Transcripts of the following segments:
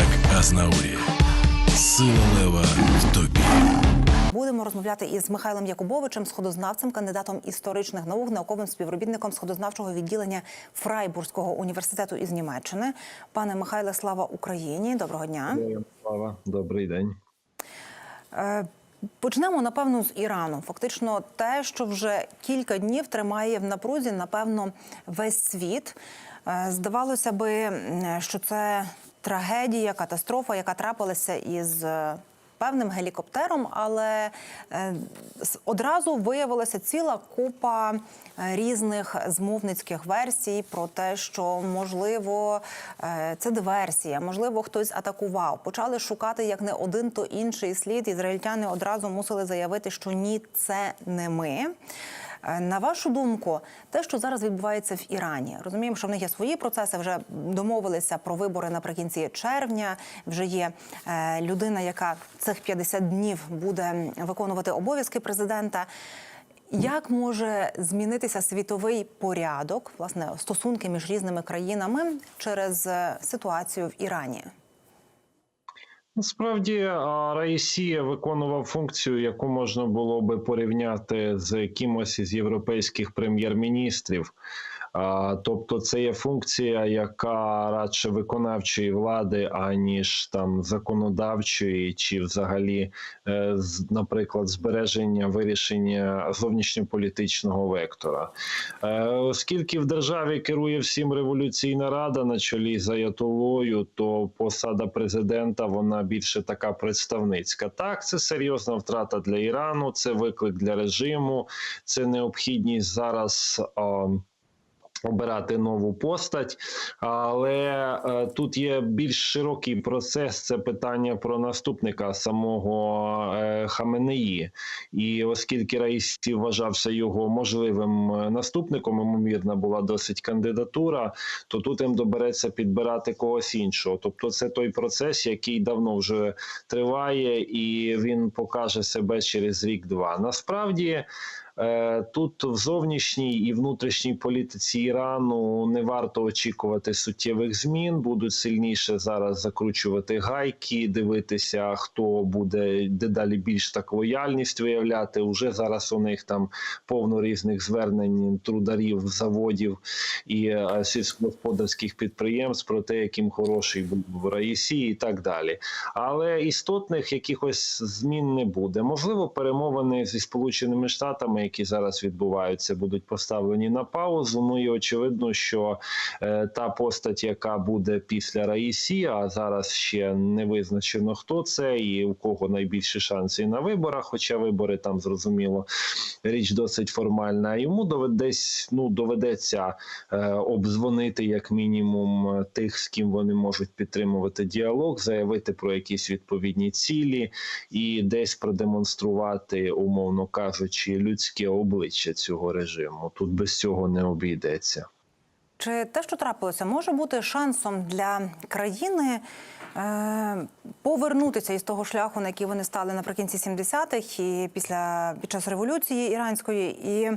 як Азнаурі. Сила лева в тобі. Будемо розмовляти із Михайлом Якубовичем, сходознавцем, кандидатом історичних наук, науковим співробітником сходознавчого відділення Фрайбурзького університету із Німеччини. Пане Михайле, слава Україні! Доброго дня. Слава, добрий день. Е, Почнемо напевно з Ірану. Фактично, те, що вже кілька днів тримає в напрузі, напевно, весь світ. Е, Здавалося би, що це трагедія, катастрофа, яка трапилася із е, певним гелікоптером, але е, одразу виявилася ціла купа е, різних змовницьких версій про те, що можливо це диверсія, можливо, хтось атакував. Почали шукати як не один, то інший слід. Ізраїльтяни одразу мусили заявити, що ні, це не ми. Е, На вашу думку, те, що зараз відбувається в Ірані, розуміємо, що в них є свої процеси. Вже домовилися про вибори наприкінці червня. Вже є е, людина, яка цих 50 днів буде виконувати обов'язки президента. Як може змінитися світовий порядок, власне, стосунки між різними країнами через е, ситуацію в Ірані? Насправді Раїсія виконував функцію, яку можна було би порівняти з кимось із європейських прем'єр-міністрів. Тобто, це є функція, яка радше виконавчої влади, аніж там законодавчої, чи взагалі, е, наприклад, збереження вирішення зовнішньополітичного вектора. Е, Оскільки в державі керує всім революційна рада на чолі з Аятолою, то посада президента вона більше така представницька. Так, це серйозна втрата для Ірану, це виклик для режиму, це необхідність зараз. Обирати нову постать, але е, тут є більш широкий процес. Це питання про наступника самого е, Хаменеї. І оскільки Раїсі вважався його можливим е, наступником, ймовірно, була досить кандидатура, то тут їм добереться підбирати когось іншого. Тобто, це той процес, який давно вже триває, і він покаже себе через рік-два. Насправді. Е, Тут в зовнішній і внутрішній політиці Ірану не варто очікувати суттєвих змін. Будуть сильніше зараз закручувати гайки, дивитися, хто буде дедалі більш так лояльність виявляти. Уже зараз у них там повно різних звернень трударів, заводів і е, сільськогосподарських підприємств про те, яким хороший був Раїсі, і так далі. Але істотних якихось змін не буде. Можливо, перемовини зі сполученими штатами, які зараз відбуваються, будуть поставлені на паузу. Ну і очевидно, що е, та постать, яка буде після Раїсі, а зараз ще не визначено хто це і у кого найбільші шанси на виборах. Хоча вибори там зрозуміло річ досить формальна. Йому доведесь, ну доведеться е, обдзвонити як мінімум тих, з ким вони можуть підтримувати діалог, заявити про якісь відповідні цілі і десь продемонструвати, умовно кажучи, людське обличчя цього режиму. Тут без цього не обійдеться. Чи те, що трапилося, може бути шансом для країни е, повернутися із того шляху, на який вони стали наприкінці 70-х і після під час революції іранської, і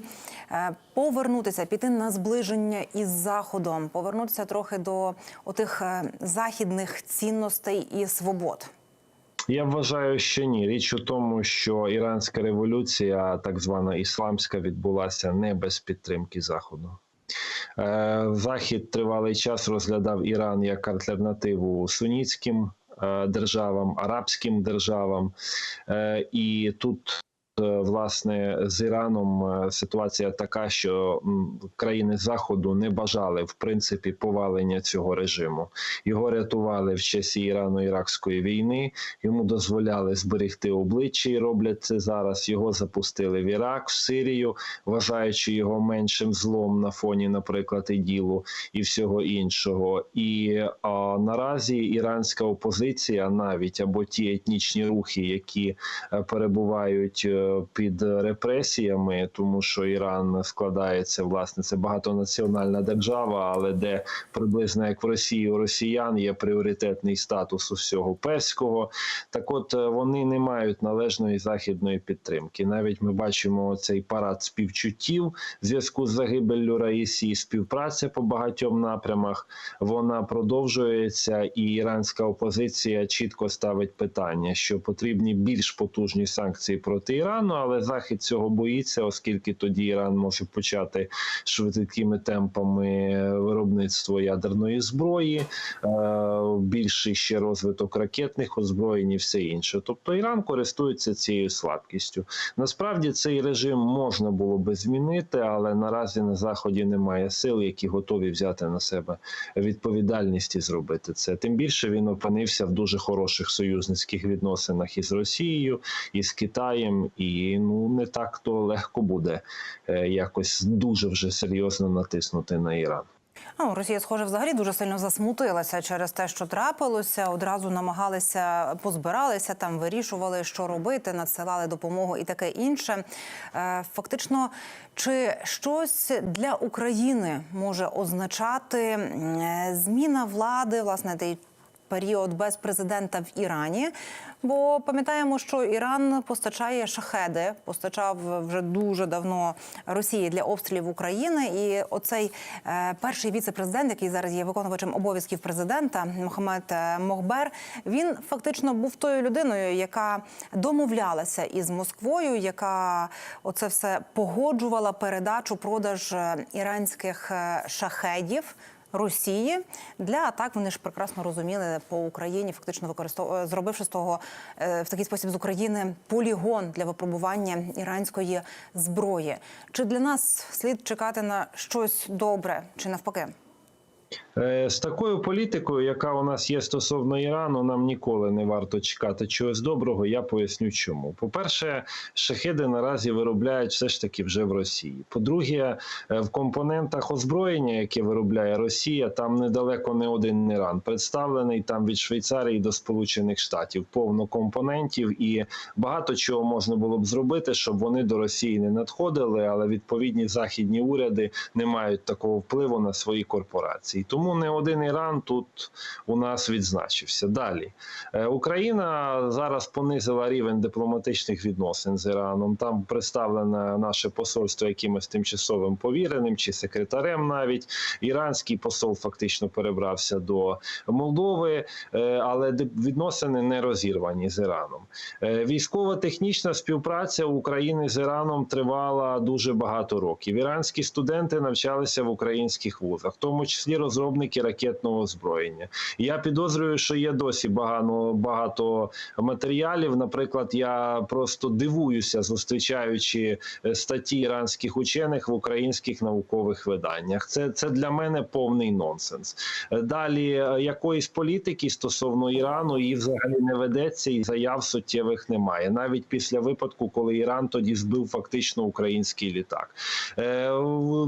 е, повернутися, піти на зближення із заходом, повернутися трохи до отих е, західних цінностей і свобод? Я вважаю, що ні. Річ у тому, що іранська революція, так звана ісламська, відбулася не без підтримки заходу. Е, Захід тривалий час розглядав Іран як альтернативу сунітським е, державам, арабським державам, Е, і тут. Е, Власне, з Іраном е, ситуація така, що країни Заходу не бажали в принципі повалення цього режиму. Його рятували в часі Ірано-Іракської війни. Йому дозволяли зберегти обличчя і роблять це зараз. Його запустили в Ірак, в Сирію, вважаючи його меншим злом на фоні, наприклад, іділу і всього іншого. І а, наразі іранська опозиція, навіть або ті етнічні рухи, які е, перебувають під репресіями, тому що Іран складається власне це багатонаціональна держава, але де приблизно як в Росії у росіян є пріоритетний статус усього перського. Так, от е, вони не мають належної західної підтримки. Навіть ми бачимо цей парад співчуттів в зв'язку з загибеллю Раїсі, співпраця по багатьом напрямах. Вона продовжується, і іранська опозиція чітко ставить питання, що потрібні більш потужні санкції проти Ірану, але Захід цього боїться, оскільки тоді Іран може почати швидкими темпами виробництво ядерної зброї, е, більший ще розвиток ракетних озброєнь і все інше. Тобто Іран користується цією слабкістю. Насправді цей режим можна було би змінити, але наразі на заході немає сил, які готові взяти на себе відповідальність і зробити це. Тим більше він опинився в дуже хороших союзницьких відносинах із Росією, і з Китаєм, і ну не так то легко буде е, якось дуже вже серйозно натиснути на Іран. Ну, Росія, схоже, взагалі дуже сильно засмутилася через те, що трапилося. Одразу намагалися позбиралися там, вирішували, що робити, надсилали допомогу і таке інше. Е, Фактично, чи щось для України може означати е, зміна влади, власне, період без президента в Ірані? Бо пам'ятаємо, що Іран постачає шахеди, постачав вже дуже давно Росії для обстрілів України. І оцей е, перший віце-президент, який зараз є виконувачем обов'язків президента, Мохамед е, Мохбер, він фактично був тою людиною, яка домовлялася із Москвою, яка оце все погоджувала передачу продаж е, іранських шахедів. Росії для атак вони ж прекрасно розуміли по Україні, фактично використов... зробивши з того е, в такий спосіб з України полігон для випробування іранської зброї. Чи для нас слід чекати на щось добре, чи навпаки? Е, З такою політикою, яка у нас є стосовно Ірану, нам ніколи не варто чекати чогось доброго. Я поясню, чому. По-перше, шахеди наразі виробляють все ж таки вже в Росії. По-друге, е, в компонентах озброєння, яке виробляє Росія, там недалеко не один Іран представлений там від Швейцарії до Сполучених Штатів, повно компонентів, і багато чого можна було б зробити, щоб вони до Росії не надходили, але відповідні західні уряди не мають такого впливу на свої корпорації. Тому не один Іран тут у нас відзначився. Далі Е, Україна зараз понизила рівень дипломатичних відносин з Іраном. Там представлене наше посольство якимось тимчасовим повіреним чи секретарем. Навіть іранський посол фактично перебрався до Молдови, е, але відносини не розірвані з Іраном. Е, Військово-технічна співпраця України з Іраном тривала дуже багато років. Іранські студенти навчалися в українських вузах, в тому числі розробники ракетного озброєння. Я підозрюю, що є досі багато, багато матеріалів. Наприклад, я просто дивуюся, зустрічаючи е, статті іранських учених в українських наукових виданнях. Це, це для мене повний нонсенс. Е, Далі е, якоїсь політики стосовно Ірану її взагалі не ведеться, і заяв суттєвих немає. Навіть після випадку, коли Іран тоді збив фактично український літак. Е,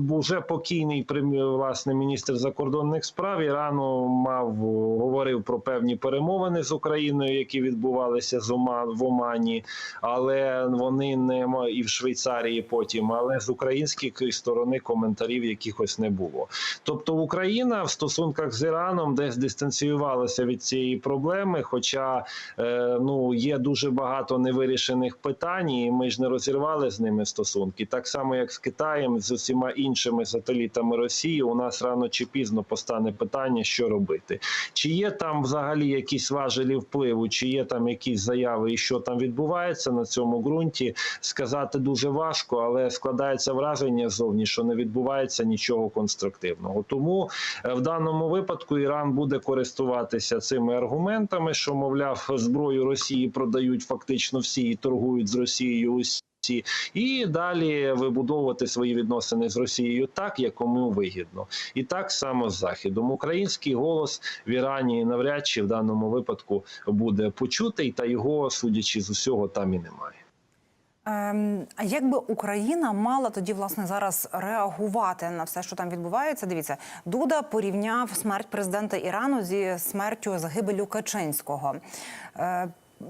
Уже покійний власне міністр закордонних справ Ірану мав говорив про певні перемовини з Україною, які відбувалися з Ома в Омані, але вони не і в Швейцарії потім. Але з української сторони коментарів якихось не було. Тобто Україна в стосунках з Іраном десь дистанціювалася від цієї проблеми, хоча е, ну є дуже багато невирішених питань, і ми ж не розірвали з ними стосунки. Так само, як з Китаєм, з усіма іншими сателітами Росії, у нас рано чи пізно постане питання, що робити. Чи є там взагалі якісь важелі впливу, чи є там якісь заяви, і що там відбувається на цьому ґрунті, сказати дуже важко, але складається враження зовні, що не відбувається нічого конструктивного. Тому е, в даному випадку Іран буде користуватися цими аргументами, що мовляв, зброю Росії продають фактично всі і торгують з Росією усі. І далі вибудовувати свої відносини з Росією так, як кому вигідно, і так само з Західом. Український голос в Ірані навряд чи в даному випадку буде почутий, та його, судячи з усього, там і немає. Ем, а як би Україна мала тоді власне зараз реагувати на все, що там відбувається? Дивіться, Дуда порівняв смерть президента Ірану зі смертю загибелю Качинського.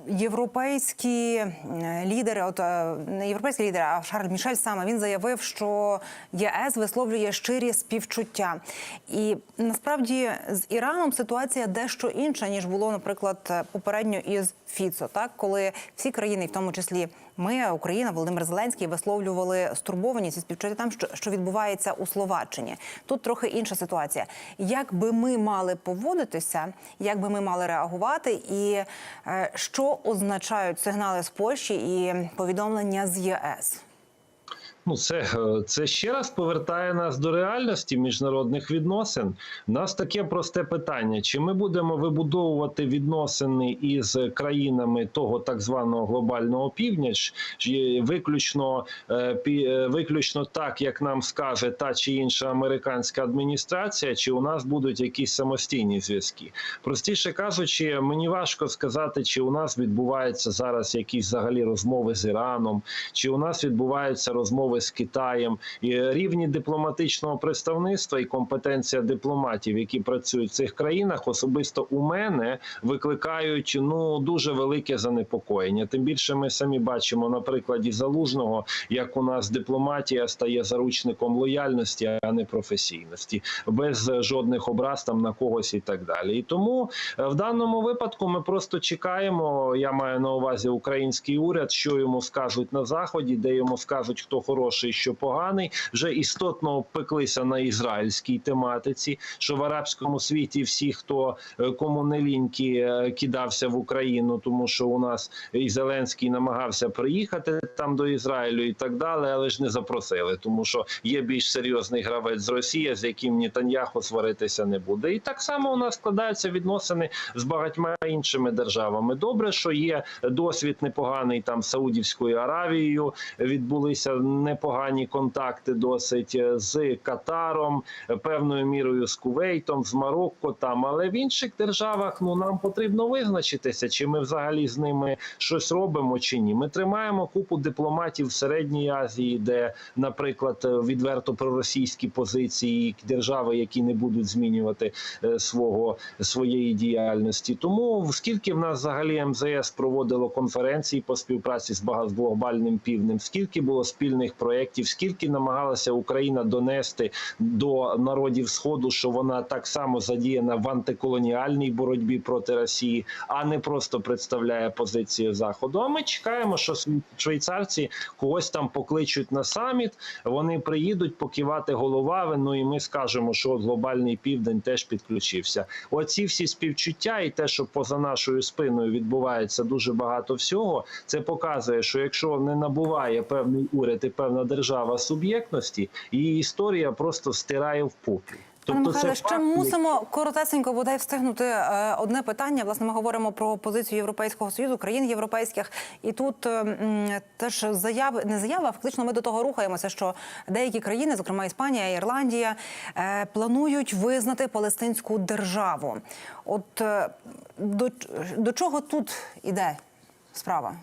Європейські е, лідери, от е, не європейські лідери, а Шарль Мішель саме він заявив, що ЄС висловлює щирі співчуття. І насправді з Іраном ситуація дещо інша ніж було, наприклад, попередньо із Фіцо, так коли всі країни, в тому числі ми, Україна, Володимир Зеленський, висловлювали стурбованість і співчуття там, що, що відбувається у Словаччині. Тут трохи інша ситуація. Як би ми мали поводитися, як би ми мали реагувати, і е, що означають сигнали з Польщі і повідомлення з ЄС? Ну, це, е, це ще раз повертає нас до реальності міжнародних відносин. У нас таке просте питання: чи ми будемо вибудовувати відносини із країнами того так званого глобального півдня, виключно, е, е, виключно так, як нам скаже та чи інша американська адміністрація, чи у нас будуть якісь самостійні зв'язки? Простіше кажучи, мені важко сказати, чи у нас відбуваються зараз якісь взагалі розмови з Іраном, чи у нас відбуваються розмови з Китаєм, і рівні дипломатичного представництва і компетенція дипломатів, які працюють в цих країнах, особисто у мене викликають ну дуже велике занепокоєння. Тим більше ми самі бачимо на прикладі залужного, як у нас дипломатія стає заручником лояльності, а не професійності, без жодних образ там на когось і так далі. І тому е, в даному випадку ми просто чекаємо. Я маю на увазі український уряд, що йому скажуть на заході, де йому скажуть, хто хороший, що поганий. Вже істотно обпеклися на ізраїльській тематиці, що в арабському світі всі, хто е, кому не ліньки, е, кидався в Україну, тому що у нас і Зеленський намагався приїхати там до Ізраїлю і так далі, але ж не запросили, тому що є більш серйозний гравець з Росії, з яким Нетаньяху сваритися не буде. І так само у нас складаються відносини з багатьма іншими державами. Добре, що є досвід непоганий там Саудівською Аравією. Відбулися непогані контакти досить е, з Катаром, певною мірою з Кувейтом, з Марокко там. Але в інших державах ну нам потрібно визначитися, чи ми взагалі з ними щось робимо чи ні. Ми тримаємо купу дипломатів в середній Азії, де, наприклад, е, відверто проросійські позиції держави, які не будуть змінювати е, свого своєї діяльності. Тому скільки в нас взагалі МЗС проводило конференції по співпраці з глобальним півднем, скільки було спільних проєктів, скільки намагалася Україна донести до народів Сходу, що вона так само задіяна в антиколоніальній боротьбі проти Росії, а не просто представляє позицію Заходу. А ми чекаємо, що швей- швейцарці когось там покличуть на саміт. Вони приїдуть покивати головами. Ну і ми скажемо, що глобальний південь теж підключився. Оці всі співчуття, і те, що поза нашою спиною відбувається дуже багато всього, це показує, що якщо не набуває певний уряд і певна держава суб'єктності, її історія просто стирає в попіл. Пане Михайле, ще факт, мусимо коротесенько бодай встигнути е, одне питання. Власне, ми говоримо про позицію Європейського союзу, країн європейських, і тут е, теж заяви не заява. а Фактично, ми до того рухаємося, що деякі країни, зокрема Іспанія, Ірландія, е, планують визнати палестинську державу. От до, до чого тут іде справа?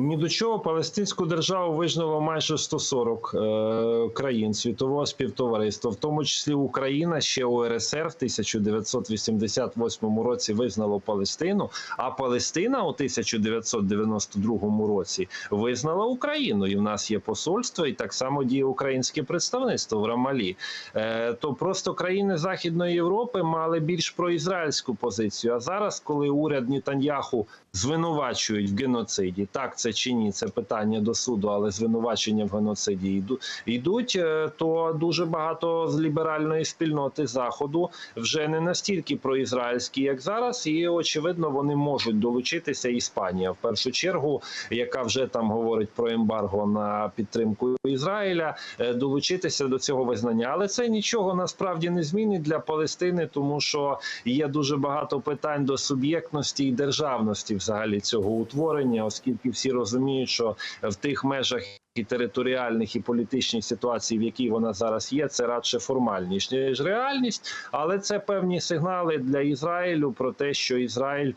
Ні до чого палестинську державу визнало майже 140 е, країн світового співтовариства, в тому числі Україна ще УРСР в 1988 році визнало Палестину, а Палестина у 1992 році визнала Україну. І в нас є посольство, і так само діє українське представництво в Рамалі. Е, то просто країни Західної Європи мали більш проізраїльську позицію. А зараз, коли уряд Нетаньяху звинувачують в геноциді, так це чи ні, це питання до суду, але звинувачення в геноциді йдуть, е, то дуже багато з ліберальної спільноти заходу вже не настільки проізраїльські, як зараз, і очевидно, вони можуть долучитися. Іспанія в першу чергу, яка вже там говорить про ембарго на підтримку Ізраїля, е, долучитися до цього визнання. Але це нічого насправді не змінить для Палестини, тому що є дуже багато питань до суб'єктності і державності взагалі цього утворення, оскільки всі розуміють, що в тих межах. І територіальних і політичних ситуацій, в якій вона зараз є, це радше формальність ніж реальність, але це певні сигнали для Ізраїлю про те, що Ізраїль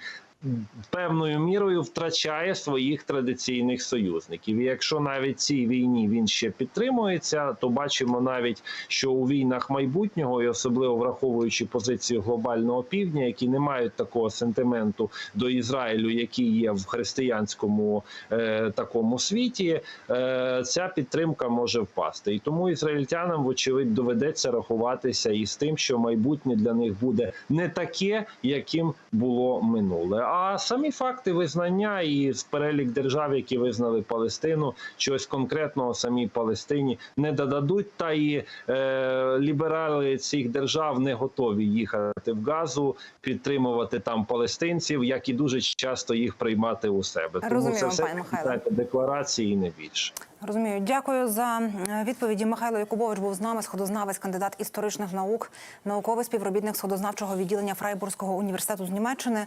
певною мірою втрачає своїх традиційних союзників. І якщо навіть цій війні він ще підтримується, то бачимо навіть, що у війнах майбутнього, і особливо враховуючи позицію глобального півдня, які не мають такого сентименту до Ізраїлю, який є в християнському е, такому світі, е, ця підтримка може впасти. І тому ізраїльтянам, вочевидь, доведеться рахуватися із тим, що майбутнє для них буде не таке, яким було минуле. А самі факти визнання і перелік держав, які визнали Палестину, чогось конкретного самій Палестині не додадуть. Та і е, ліберали цих держав не готові їхати в Газу, підтримувати там палестинців, як і дуже часто їх приймати у себе. Тому Розумію, це все знаєте, декларації і не більше. Розумію, дякую за е, відповіді. Михайло Якубович був з нами, сходознавець, кандидат історичних наук, науковий співробітник сходознавчого відділення Фрайбурзького університету з Німеччини.